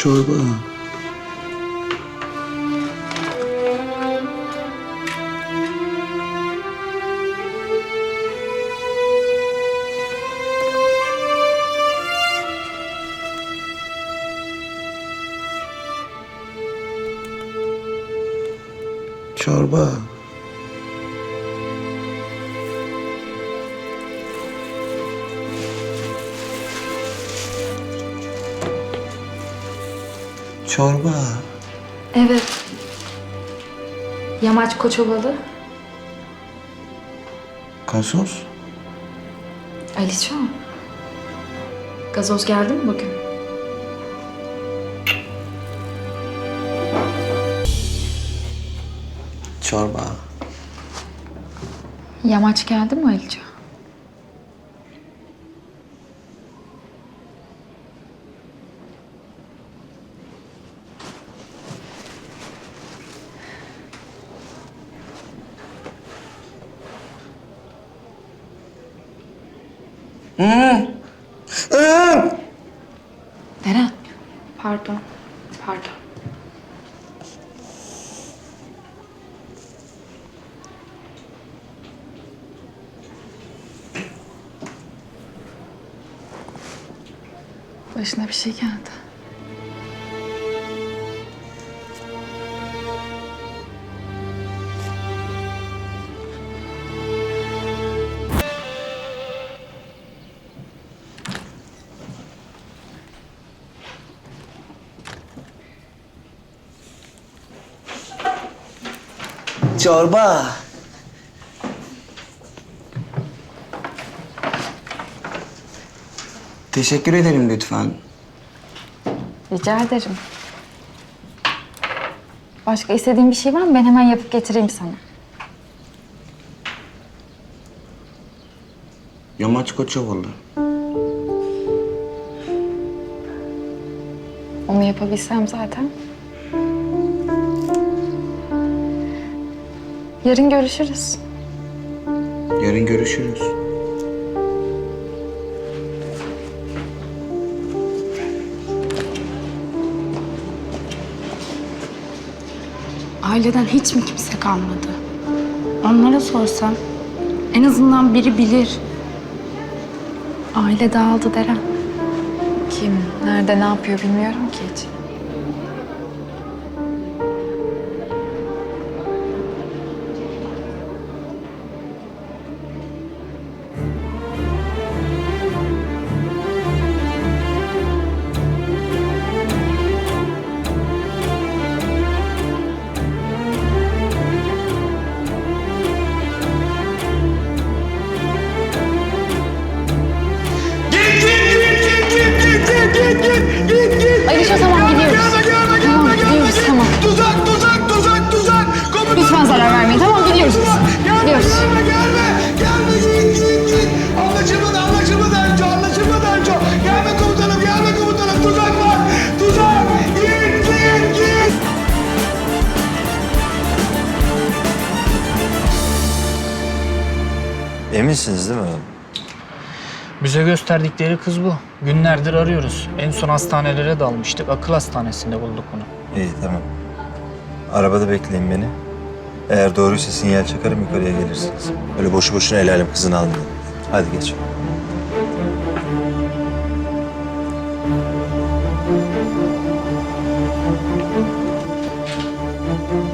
Çorba. Çorba. Çorba. Evet. Yamaç Koçovalı. Gazoz. Aliço. Gazoz geldi mi bugün? Çorba. Yamaç geldi mi Aliço? Deren. Pardon. Pardon. Başına bir şey geldi. Çorba. Teşekkür ederim lütfen. Rica ederim. Başka istediğin bir şey var mı? Ben hemen yapıp getireyim sana. Yamaç Koçovalı. Onu yapabilsem zaten. Yarın görüşürüz. Yarın görüşürüz. Aileden hiç mi kimse kalmadı? Onlara sorsam en azından biri bilir. Aile dağıldı Deren. Kim, nerede, ne yapıyor bilmiyorum ki hiç. Eminsiniz değil mi? Bize gösterdikleri kız bu. Günlerdir arıyoruz. En son hastanelere dalmıştık. Akıl hastanesinde bulduk bunu. İyi tamam. Arabada bekleyin beni. Eğer doğruysa sinyal çakarım yukarıya gelirsiniz. Öyle boşu boşuna el alem kızını almayın. Hadi geç.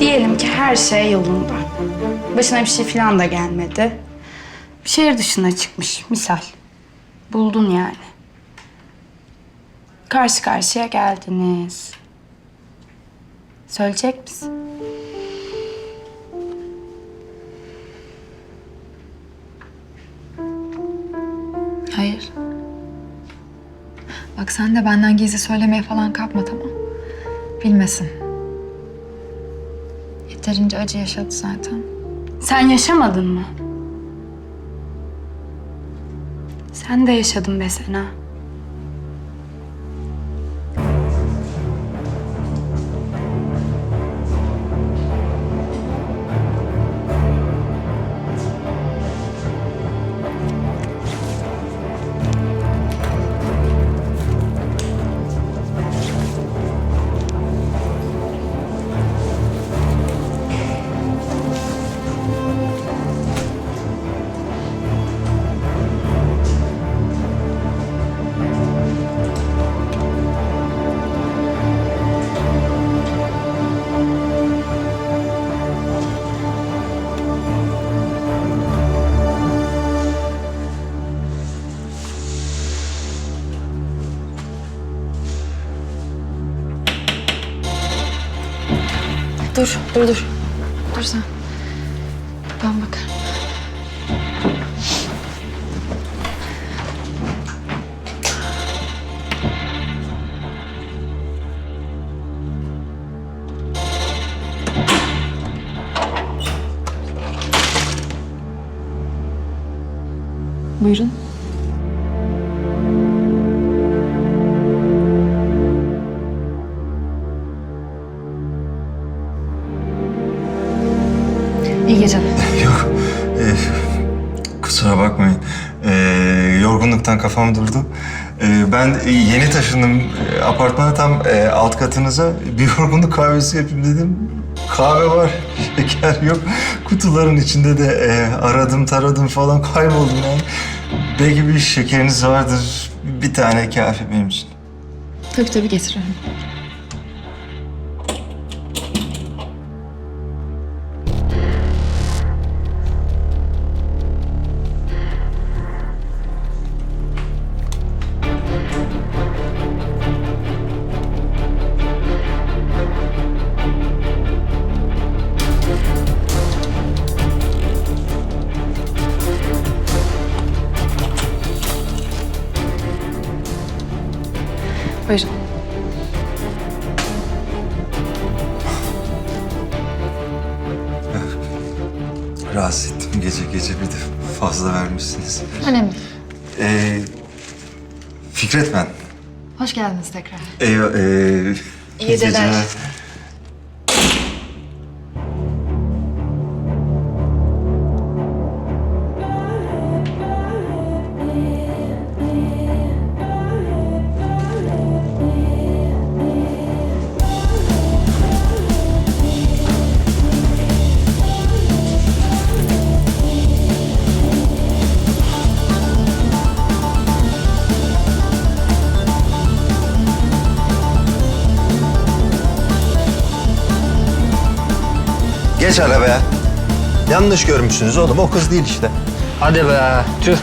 Diyelim ki her şey yolunda. Başına bir şey falan da gelmedi. Şehir dışına çıkmış misal. Buldun yani. Karşı karşıya geldiniz. Söyleyecek misin? Hayır. Bak sen de benden gizli söylemeye falan kalkma tamam. Bilmesin. Yeterince acı yaşadı zaten. Sen yaşamadın mı? Sen de yaşadın be Sena. Dur, dur, dur. Dur sen. Ben bakarım. Buyurun. Kafam durdu. E, ben e, yeni taşındım e, apartmana tam e, alt katınıza. Bir yorgunluk kahvesi yapayım dedim. Kahve var, şeker yok. Kutuların içinde de e, aradım taradım falan kayboldum yani. Belki bir şekeriniz vardır. Bir tane kafi benim için. Tabii tabii getiririm. Rahatsız ettim gece gece bir de fazla vermişsiniz. Önemli değil. E, Fikret ben. Hoş geldiniz tekrar. Eyvah, e, İyi geceler. Geç arabaya. Yanlış görmüşsünüz oğlum. O kız değil işte. Hadi be tüh.